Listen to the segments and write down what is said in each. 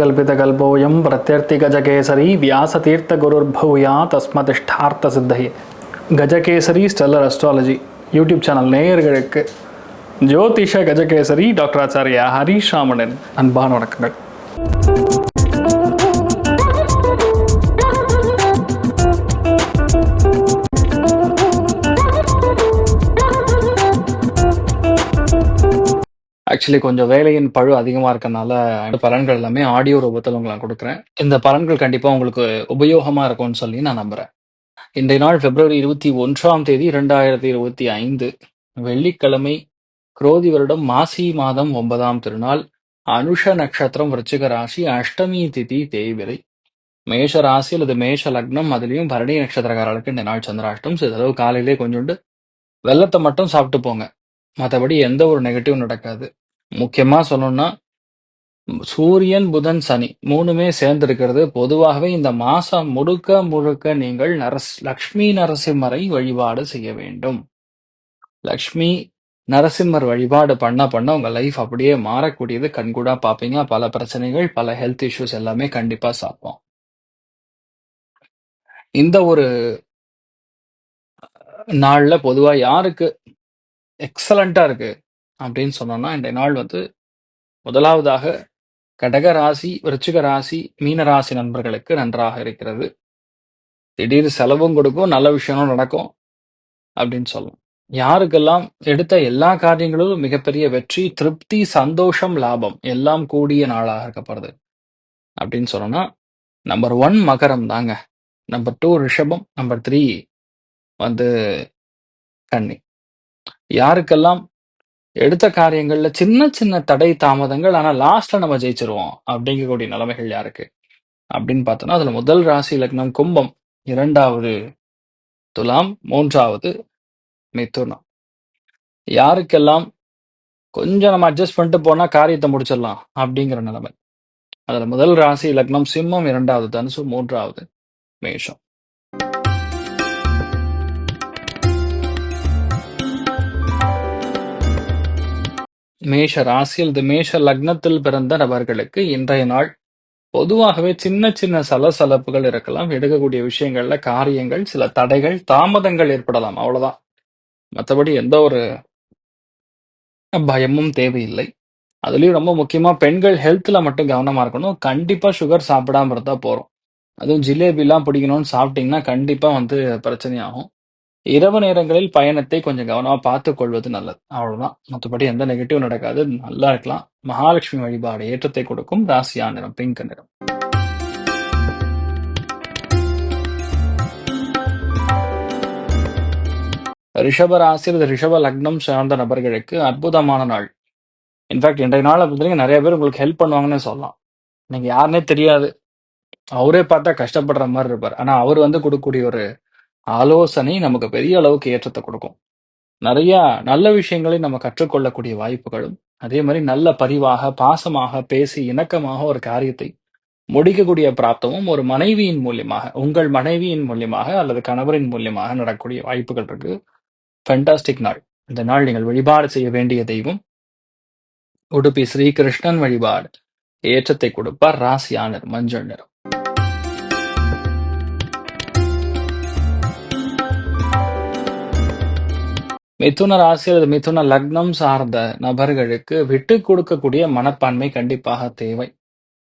கல்பிதகல்போயம் பிரத்யர்த்தி கஜகேசரி வியாசதீர்த்த குருர்பூயா தஸ்மதிஷ்டார்த்த சித்தகி கஜகேசரி ஸ்டெல்லர் அஸ்ட்ராலஜி யூடியூப் சேனல் நேயர்களுக்கு ஜோதிஷ கஜகேசரி டாக்டர் ஆச்சாரியா ஹரிஷ் ராமனின் அன்பான வணக்கங்கள். ஆக்சுவலி கொஞ்சம் வேலையின் பழு அதிகமாக இருக்கனால பலன்கள் எல்லாமே ஆடியோ ரூபத்தில் உங்களுக்கு நான் கொடுக்குறேன். இந்த பலன்கள் கண்டிப்பாக உங்களுக்கு உபயோகமாக இருக்கும்னு சொல்லி நான் நம்புகிறேன் இன்றைய நாள் பிப்ரவரி இருபத்தி ஒன்றாம் தேதி இரண்டாயிரத்தி இருபத்தி ஐந்து. வெள்ளிக்கிழமை குரோதி வருடம் மாசி மாதம் ஒன்பதாம் திருநாள். அனுஷ நட்சத்திரம் விருச்சிக ராசி அஷ்டமி திதி தேய்விரை மேஷ ராசி அல்லது மேஷ லக்னம் அதுலேயும் பரணி நட்சத்திரக்காரர்களுக்கு இந்த நாள் சந்திராஷ்டம் சிறிதளவு காலையிலே கொஞ்சோண்டு வெள்ளத்தை மட்டும் சாப்பிட்டு போங்க. மற்றபடி எந்த ஒரு நெகட்டிவும் நடக்காது. முக்கியமா சொல்லணும்னா சூரியன் புதன் சனி மூணுமே சேர்ந்திருக்கிறது. பொதுவாகவே இந்த மாசம் முழுக்க முழுக்க நீங்கள் நரஸ் லக்ஷ்மி நரசிம்மரை வழிபாடு செய்ய வேண்டும். லக்ஷ்மி நரசிம்மர் வழிபாடு பண்ண பண்ண உங்க லைஃப் அப்படியே மாறக்கூடியது. கண்கூடா பார்ப்பீங்க. பல பிரச்சனைகள் பல ஹெல்த் இஷ்யூஸ் எல்லாமே கண்டிப்பா சாப்போம் இந்த ஒரு நாள்ல பொதுவா யாருக்கு எக்ஸலண்டா இருக்கு? அப்படின்னு சொன்னோம்னா இந்த நாள் வந்து முதலாவதாக கடக ராசி விருச்சிக ராசி மீன ராசி நண்பர்களுக்கு நன்றாக இருக்கிறது. திடீர் செலவும் கொடுக்கும் நல்ல விஷயமும் நடக்கும் அப்படின்னு சொல்லலாம் யாருக்கெல்லாம் எடுத்த எல்லா காரியங்களும் மிகப்பெரிய வெற்றி திருப்தி சந்தோஷம் லாபம் எல்லாம் கூடிய நாளாக இருக்கப்படுது அப்படின்னு சொன்னோம்னா நம்பர் ஒன் மகரம் தாங்க. நம்பர் டூ ரிஷபம் நம்பர் த்ரீ வந்து கன்னி. யாருக்கெல்லாம் எடுத்த காரியங்கள்ல சின்ன சின்ன தடை தாமதங்கள் ஆனா லாஸ்ட்ல நம்ம ஜெயிச்சிருவோம். அப்படிங்கக்கூடிய நிலைமைகள் யாருக்கு? அப்படின்னு பார்த்தோம்னா அதுல முதல் ராசி லக்னம் கும்பம் இரண்டாவது துலாம் மூன்றாவது மிதுனம். யாருக்கெல்லாம் கொஞ்சம் நம்ம அட்ஜஸ்ட் பண்ணிட்டு போனா காரியத்தை முடிச்சிடலாம் அப்படிங்கிற நிலைமை. அதுல முதல் ராசி லக்னம் சிம்மம் இரண்டாவது தனுசு மூன்றாவது மேஷம். மேஷ ராசி அல்லது மேஷ லக்னத்தில் பிறந்த நபர்களுக்கு இன்றைய நாள் பொதுவாகவே சின்ன சின்ன சலசலப்புகள் இருக்கலாம். எடுக்கக்கூடிய விஷயங்கள்ல காரியங்கள் சில தடைகள் தாமதங்கள் ஏற்படலாம். அவ்வளவுதான். மற்றபடி எந்த ஒரு பயமும் தேவையில்லை. அதுலயும் ரொம்ப முக்கியமா பெண்கள் ஹெல்த்ல மட்டும் கவனமா இருக்கணும். கண்டிப்பா சுகர் சாப்பிடாம இருந்தா போறோம் அதுவும் ஜிலேபி எல்லாம் பிடிக்கணும்னு சாப்பிட்டீங்கன்னா கண்டிப்பா வந்து பிரச்சனையாகும். இரவு நேரங்களில் பயணத்தை கொஞ்சம் கவனமா பார்த்து கொள்வது நல்லது. அவ்வளவுதான். மற்றபடி எந்த நெகட்டிவ் நடக்காது. நல்லா இருக்கலாம். மகாலட்சுமி வழிபாடு ஏற்றத்தை கொடுக்கும். ராசியா நிறம் பிங்க் நிறம் ரிஷப ராசி அல்லது ரிஷப லக்னம் சார்ந்த நபர்களுக்கு அற்புதமான நாள். இன்ஃபேக்ட் இன்றைய நாளை பார்த்தீங்கன்னா நிறைய பேர் உங்களுக்கு ஹெல்ப் பண்ணுவாங்கன்னு சொல்லலாம். நீங்க யாருன்னே தெரியாது. அவரே பார்த்தா கஷ்டப்படுற மாதிரி இருப்பார். ஆனா அவர் வந்து கொடுக்கக்கூடிய ஒரு ஆலோசனை நமக்கு பெரிய அளவுக்கு ஏற்றத்தை கொடுக்கும். நிறைய நல்ல விஷயங்களை நம்ம கற்றுக்கொள்ளக்கூடிய வாய்ப்புகளும் அதே மாதிரி நல்ல பரிவாக பாசமாக பேசி இணக்கமாக ஒரு காரியத்தை முடிக்கக்கூடிய பிராப்தமும் ஒரு மனைவியின் மூலியமாக உங்கள் மனைவியின் மூலியமாக அல்லது கணவரின் மூலியமாக நடக்கக்கூடிய வாய்ப்புகள் இருக்கு. ஃபென்டாஸ்டிக் நாள். இந்த நாள் நீங்கள் வழிபாடு செய்ய வேண்டிய தெய்வம். உடுப்பி ஸ்ரீகிருஷ்ணன் வழிபாடு. ஏற்றத்தை கொடுப்பார் ராசியானர் மஞ்சள் நிறம். மிதுன ராசி அல்லது மிதுன லக்னம் சார்ந்த நபர்களுக்கு விட்டு கொடுக்கக்கூடிய மனப்பான்மை கண்டிப்பாக தேவை.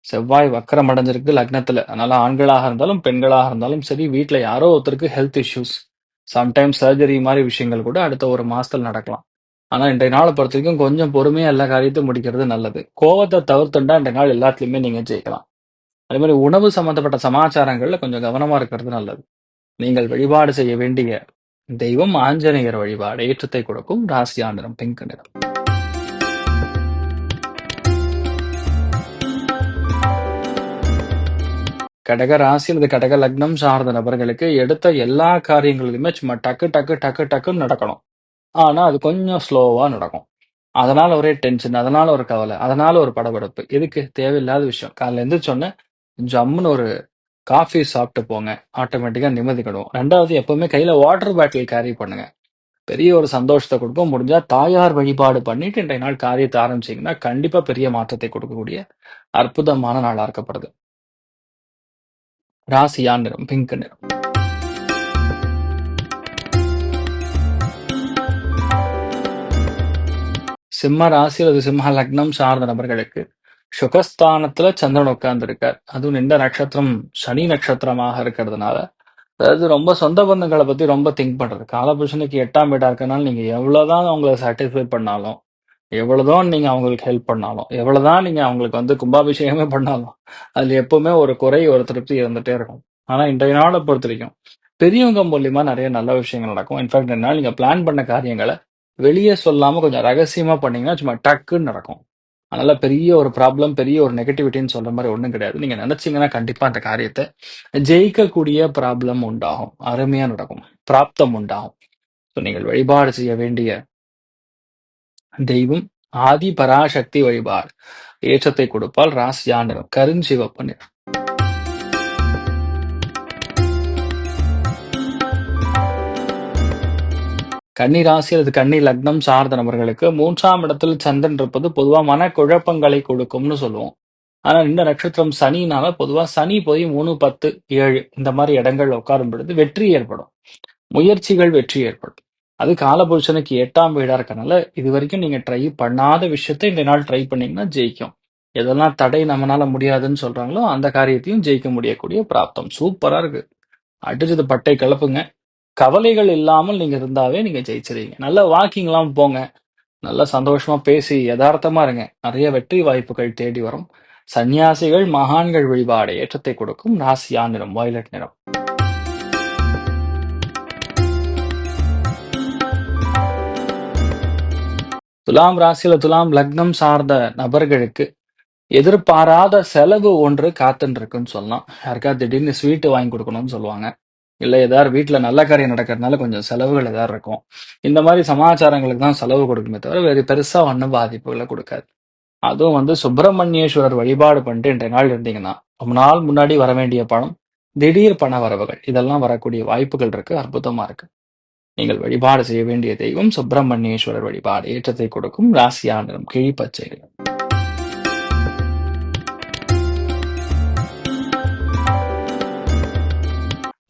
செவ்வாய் வக்கரம் அடைஞ்சிருக்கு லக்னத்துல. அதனால ஆண்களாக இருந்தாலும் பெண்களாக இருந்தாலும் சரி வீட்டில் யாரோ ஒருத்தருக்கு ஹெல்த் இஷ்யூஸ் சம்டைம்ஸ் சர்ஜரி மாதிரி விஷயங்கள் கூட அடுத்த ஒரு மாசத்துல நடக்கலாம். ஆனா இன்றைய நாளை பொறுத்த வரைக்கும் கொஞ்சம் பொறுமையா எல்லா காரியத்தையும் முடிக்கிறது நல்லது. கோவத்தை தவிர்த்துண்டா இன்றைய நாள் எல்லாத்துலயுமே நீங்க ஜெயிக்கலாம். அதே மாதிரி உணவு சம்பந்தப்பட்ட சமாச்சாரங்கள்ல கொஞ்சம் கவனமா இருக்கிறது நல்லது. நீங்கள் வழிபாடு செய்ய வேண்டிய தெய்வம் ஆஞ்சநேயர் வழிபாடு ஏற்றத்தை கொடுக்கும் ராசியா நிறம் பிங்க் நிறம் கடக ராசி அல்லது கடக லக்னம் சார்ந்த நபர்களுக்கு எடுத்த எல்லா காரியங்களிலுமே சும்மா டக்கு டக்கு டக்கு டக்குன்னு நடக்கணும். ஆனா அது கொஞ்சம் ஸ்லோவா நடக்கும். அதனால ஒரே டென்ஷன் அதனால ஒரு கவலை அதனால ஒரு படபடப்பு. எதுக்கு? தேவையில்லாத விஷயம். காலைல எந்திரிச்சோன்னே ஜம்முன்னு ஒரு காஃபி சாப்பிட்டு போங்க ஆட்டோமேட்டிக்கா நிம்மதி கிடும் ரெண்டாவது எப்பவுமே கையில வாட்டர் பாட்டில் கேரி பண்ணுங்க பெரிய ஒரு சந்தோஷத்தை கொடுக்கும். முடிஞ்சா தாயார் வழிபாடு பண்ணிட்டு இன்றைய நாள் காரியத்தை ஆரம்பிச்சீங்கன்னா, கண்டிப்பா பெரிய மாற்றத்தை கொடுக்கக்கூடிய அற்புதமான நாளா இருக்கப்படுது. ராசியா நிறம் பிங்க் நிறம். சிம்ம ராசி அல்லது சிம்ம லக்னம் சார்ந்த நபர்களுக்கு சுகஸ்தானத்துல சந்திரன் உட்கார்ந்துருக்கார். அதுவும் நின்ற நட்சத்திரம் சனி நட்சத்திரமாக இருக்கிறதுனால, அதாவது ரொம்ப சொந்த பந்தங்களை பத்தி ரொம்ப திங்க் பண்றது. காலபுருஷனுக்கு எட்டாம் வீடா இருக்கனால நீங்க எவ்வளவுதான் அவங்கள சாட்டிஸ்ஃபை பண்ணாலும், எவ்வளவுதான் நீங்க அவங்களுக்கு ஹெல்ப் பண்ணாலும், எவ்வளவுதான் நீங்க அவங்களுக்கு வந்து கும்பாபிஷேகமே பண்ணாலும், அதுல எப்பவுமே ஒரு குறை, ஒரு திருப்தி இருந்துட்டே இருக்கும். ஆனா இன்றைய நாளை பொறுத்த வரைக்கும் பெரியவங்க மூலியமா நிறைய நல்ல விஷயங்கள் நடக்கும். இன்ஃபேக்ட் இந்த நீங்க பிளான் பண்ண காரியங்களை வெளியே சொல்லாம கொஞ்சம் ரகசியமா பண்ணீங்கன்னா, சும்மா டக்குன்னு நடக்கும். அதனால பெரிய ஒரு ப்ராப்ளம், பெரிய ஒரு நெகட்டிவிட்டின்னு சொல்ற மாதிரி ஒன்றும் கிடையாது. நீங்க நினைச்சீங்கன்னா கண்டிப்பா அந்த காரியத்தை ஜெயிக்கக்கூடிய ப்ராப்ளம் உண்டாகும். அருமையா நடக்கும். பிராப்தம் உண்டாகும். ஸோ நீங்கள் வழிபாடு செய்ய வேண்டிய தெய்வம் ஆதி பராசக்தி வழிபாடு. ஏற்றத்தை கொடுப்பால் ராசியா நிறம் கன்னி ராசி அல்லது கன்னி லக்னம் சார்ந்த நபர்களுக்கு மூன்றாம் இடத்தில் சந்திரன் இருப்பது பொதுவா மனக்குழப்பங்களை கொடுக்கும்னு சொல்லுவோம். ஆனா இந்த நட்சத்திரம் சனினால பொதுவா சனி போய் 3, 10, 7 இந்த மாதிரி இடங்கள்ல உட்காரும் பொழுது வெற்றி ஏற்படும். முயற்சிகள் வெற்றி ஏற்படும். அது காலபுருஷனுக்கு எட்டாம் வீடா இருக்கனால, இது வரைக்கும் நீங்க ட்ரை பண்ணாத விஷயத்த இந்த நாள் ட்ரை பண்ணீங்கன்னா ஜெயிக்கும். எதெல்லாம் தடை நம்மளால முடியாதுன்னு சொல்றாங்களோ, அந்த காரியத்தையும் ஜெயிக்க முடியக்கூடிய பிராப்தம். சூப்பரா இருக்கு. அடிச்சது பட்டை கிளப்புங்க. கவலைகள் இல்லாமல் நீங்க இருந்தாவே நீங்க ஜெயிச்சிருவீங்க. நல்ல வாக்கிங்லாம் போங்க. நல்லா சந்தோஷமா பேசி எதார்த்தமா இருங்க. நிறைய வெற்றி வாய்ப்புகள் தேடி வரும். சன்னியாசிகள், மகான்கள் வழிபாடு ஏற்றத்தை கொடுக்கும். ராசியா நிறம் வயலட் நிறம். துலாம் ராசியில துலாம் லக்னம் சார்ந்த நபர்களுக்கு எதிர்பாராத செலவு ஒன்று காத்துன்னு இருக்குன்னு சொல்லலாம். யாருக்காவது திடீர்னு ஸ்வீட் வாங்கி கொடுக்கணும்னு சொல்லுவாங்க. இல்லை ஏதாவது வீட்டில் நல்ல காரியம் நடக்கிறதுனால கொஞ்சம் செலவுகள் ஏதாவது இருக்கும். இந்த மாதிரி சமாச்சாரங்களுக்கு தான் செலவு கொடுக்குமே தவிர, வேறு பெருசாக ஒன்றும் பாதிப்புகளை கொடுக்காது. அதுவும் வந்து சுப்பிரமணியேஸ்வரர் வழிபாடு பண்ணிட்டு இன்றைய நாள் இருந்தீங்கன்னா, ரொம்ப நாள் முன்னாடி வர வேண்டிய பணம், திடீர் பண வரவுகள் இதெல்லாம் வரக்கூடிய வாய்ப்புகள் இருக்கு. அற்புதமா இருக்கு. நீங்கள் வழிபாடு செய்ய வேண்டிய தெய்வம் சுப்பிரமணியேஸ்வரர் வழிபாடு ஏற்றத்தை கொடுக்கும். ராசியா நிறம் கிழிப்பச்சை நிறம்.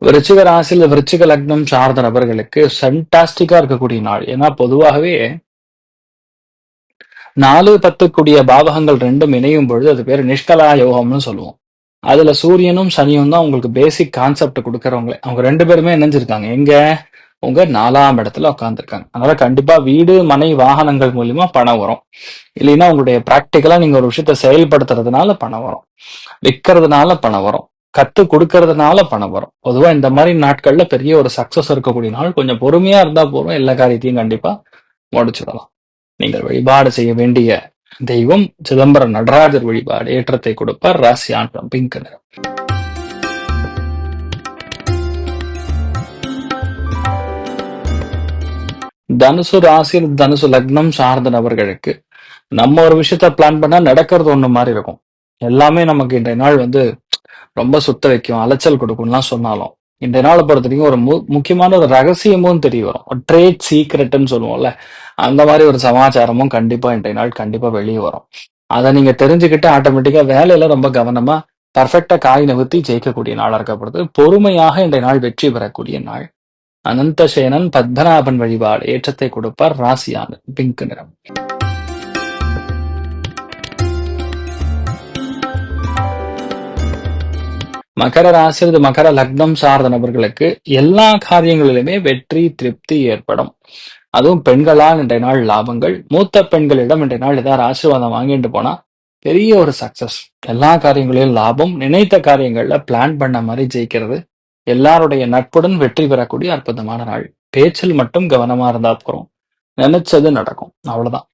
விருச்சிக ராசியில் விருச்சிக லக்னம் சார்ந்த நபர்களுக்கு ஃபென்டாஸ்டிக்கா இருக்கக்கூடிய நாள். ஏன்னா பொதுவாகவே நாலு பத்துக்கூடிய பாவகங்கள் ரெண்டும் இணையும் பொழுது அது பேர் நிஷ்கலா யோகம்னு சொல்லுவோம். அதுல சூரியனும், சனியும் தான் உங்களுக்கு பேசிக் கான்செப்ட் கொடுக்கறவங்களே அவங்க ரெண்டு பேருமே இணைஞ்சிருக்காங்க. எங்க? உங்க நாலாம் இடத்துல உட்காந்துருக்காங்க அதனால கண்டிப்பா வீடு, மனை, வாகனங்கள் மூலியமா பணம் வரும். இல்லைன்னா உங்களுடைய பிராக்டிகலா நீங்க ஒரு விஷயத்த செயல்படுத்துறதுனால பணம் வரும். விற்கிறதுனால பணம் வரும். கத்து கொடுக்கறதுனால பணம் வரும். பொதுவா இந்த மாதிரி நாட்கள்ல பெரிய ஒரு சக்சஸ் இருக்கக்கூடிய நாள். கொஞ்சம் பொறுமையா இருந்தா போதும். எல்லா காரியத்தையும் கண்டிப்பா முடிச்சிடலாம். நீங்கள் வழிபாடு செய்ய வேண்டிய தெய்வம் சிதம்பரம் நடராஜர் வழிபாடு ஏற்றத்தை கொடுப்பார். ராசி ஆண்டம் பிங்க் நிறம். தனுசு ராசியில் தனுசு லக்னம் சார்ந்த நபர்களுக்கு நம்ம ஒரு விஷயத்த பிளான் பண்ணா நடக்கிறது ஒண்ணு மாதிரி இருக்கும். எல்லாமே நமக்கு இன்றைய நாள் வந்து ரொம்ப சுத்த வைக்கும், அலைச்சல் கொடுக்கும்லாம் சொன்னாலும், இந்த நாளை பொறுத்த பொறுத்தவரைக்கும் ஒரு மு முக்கியமான ஒரு ரகசியமும் தெரிய வரும். ஒரு ட்ரேட் சீக்ரெட்ன்னு சொல்லுவோம்ல, அந்த மாதிரி ஒரு சமாச்சாரமும் கண்டிப்பா இன்றைய நாள் கண்டிப்பா வெளியே வரும். அதை நீங்க தெரிஞ்சுக்கிட்டு ஆட்டோமேட்டிக்கா வேலையில ரொம்ப கவனமா பர்ஃபெக்டா காய் நகர்த்தி ஜெயிக்கக்கூடிய நாளா இருக்கப்படுது. பொறுமையாக இன்றைய நாள் வெற்றி பெறக்கூடிய நாள். அனந்தசேனன் பத்மநாபன் வழிபாடு ஏற்றத்தை கொடுப்பார். ராசியான பிங்க் நிறம். மகர ராசி அல்லது மகர லக்னம் சார்ந்த நபர்களுக்கு எல்லா காரியங்களிலுமே வெற்றி, திருப்தி ஏற்படும். அதுவும் பெண்களால் இன்றைய நாள் லாபங்கள். மூத்த பெண்களிடம் இன்றைய நாள் ஏதாவது ஆசீர்வாதம் வாங்கிட்டு போனா, பெரிய ஒரு சக்சஸ். எல்லா காரியங்களிலும் லாபம். நினைத்த காரியங்கள்ல பிளான் பண்ண மாதிரி ஜெயிக்கிறது. எல்லாருடைய நட்புடன் வெற்றி பெறக்கூடிய அற்புதமான நாள். பேச்சில் மட்டும் கவனமா இருந்தா போறோம் நினைச்சது நடக்கும். அவ்வளவுதான்.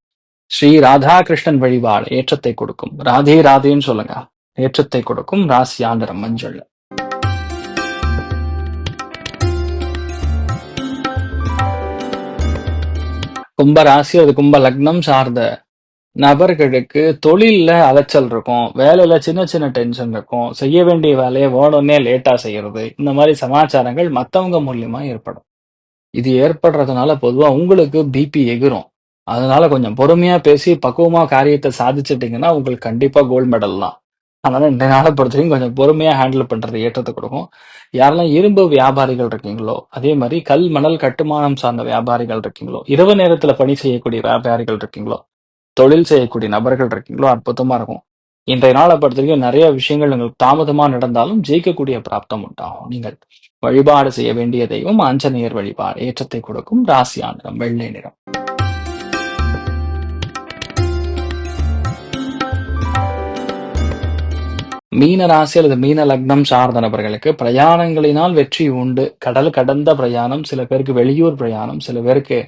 ஸ்ரீ ராதாகிருஷ்ணன் வழிபாடு ஏற்றத்தை கொடுக்கும். ராதே ராதேன்னு சொல்லுங்க. ஏற்றத்தை கொடுக்கும். ராசி ஆந்திரம் மஞ்சள். கும்ப ராசி அது கும்ப லக்னம் சார்ந்த நபர்களுக்கு தொழில்ல அலைச்சல் இருக்கும். வேலையில சின்ன சின்ன டென்ஷன் இருக்கும். செய்ய வேண்டிய வேலையை ஓடனே லேட்டா செய்யறது. இந்த மாதிரி சமாச்சாரங்கள் மத்தவங்க மூலியமா ஏற்படும். இது ஏற்படுறதுனால பொதுவா உங்களுக்கு பிபி எகிரும். அதனால கொஞ்சம் பொறுமையா பேசி பக்குவமா காரியத்தை சாதிச்சிட்டீங்கன்னா உங்களுக்கு கண்டிப்பா கோல்ட் மெடல் தான். அதனால இந்த நாள பொறுத்தவரைக்கும் கொஞ்சம் பொறுமையாக ஹேண்டில் பண்ணுறது ஏற்றத்தை கொடுக்கும். யாரெல்லாம் இரும்பு வியாபாரிகள் இருக்கீங்களோ, அதே மாதிரி கல், மணல் கட்டுமானம் சார்ந்த வியாபாரிகள் இருக்கீங்களோ, இரவு நேரத்தில் பணி செய்யக்கூடிய வியாபாரிகள் இருக்கீங்களோ, தொழில் செய்யக்கூடிய நபர்கள் இருக்கீங்களோ, அற்புதமாக இருக்கும். இன்றைய நாளை பொறுத்தவரைக்கும் நிறைய விஷயங்கள் உங்களுக்கு தாமதமாக நடந்தாலும் ஜெயிக்கக்கூடிய பிராப்தம் உண்டாகும். நீங்கள் வழிபாடு செய்ய வேண்டிய தெய்வம் ஆஞ்சநேயர் வழிபாடு. ஏற்றத்தை கொடுக்கும் ராசியா நிறம் வெள்ளை நிறம். மீன ராசி அல்லது மீன லக்னம் சார்ந்த நபர்களுக்கு பிரயாணங்களினால் வெற்றி உண்டு. கடல் கடந்த பிரயாணம், சில பேருக்கு வெளியூர் பிரயாணம், சில பேருக்கு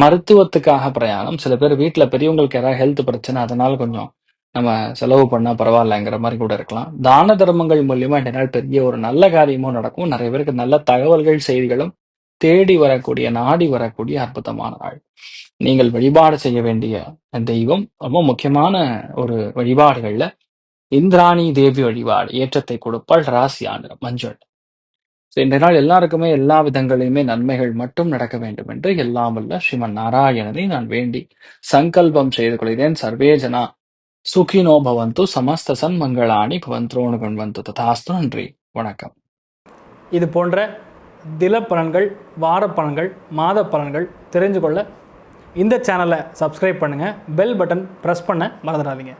மருத்துவத்துக்காக பிரயாணம், சில பேர் வீட்டில் பெரியவங்களுக்கு யாராவது ஹெல்த் பிரச்சனை, அதனால கொஞ்சம் நம்ம செலவு பண்ணா பரவாயில்லங்கிற மாதிரி கூட இருக்கலாம். தான தர்மங்கள் மூலியமா இந்த நாள் பெரிய ஒரு நல்ல காரியமும் நடக்கும். நிறைய பேருக்கு நல்ல தகவல்கள், செய்திகளும் தேடி வரக்கூடிய, நாடி வரக்கூடிய அற்புதமான நாள். நீங்கள் வழிபாடு செய்ய வேண்டிய தெய்வம் ரொம்ப முக்கியமான ஒரு வழிபாடுகள்ல இந்திராணி தேவி வழிபாடு ஏற்றத்தை கொடுப்பாள். ராசியான நிறம் மஞ்சள். ஸோ நாள் எல்லாருக்குமே எல்லா விதங்களையுமே நன்மைகள் மட்டும் நடக்க வேண்டும் என்று எல்லாம் வல்ல ஸ்ரீமன் நாராயணனை நான் வேண்டி சங்கல்பம் செய்து கொள்கிறேன். சர்வேஜனா சுகினோ பவந்து சமஸ்த சன்மங்களாணி பவந்த்ரோணு வந்து ததாஸ்து நன்றி வணக்கம் இது போன்ற தில பலன்கள் வார பலன்கள் மாத பலன்கள் தெரிஞ்சு கொள்ள இந்த சேனலை சப்ஸ்கிரைப் பண்ணுங்கள் பெல் பட்டன் ப்ரெஸ் பண்ண மறந்துடாதீங்க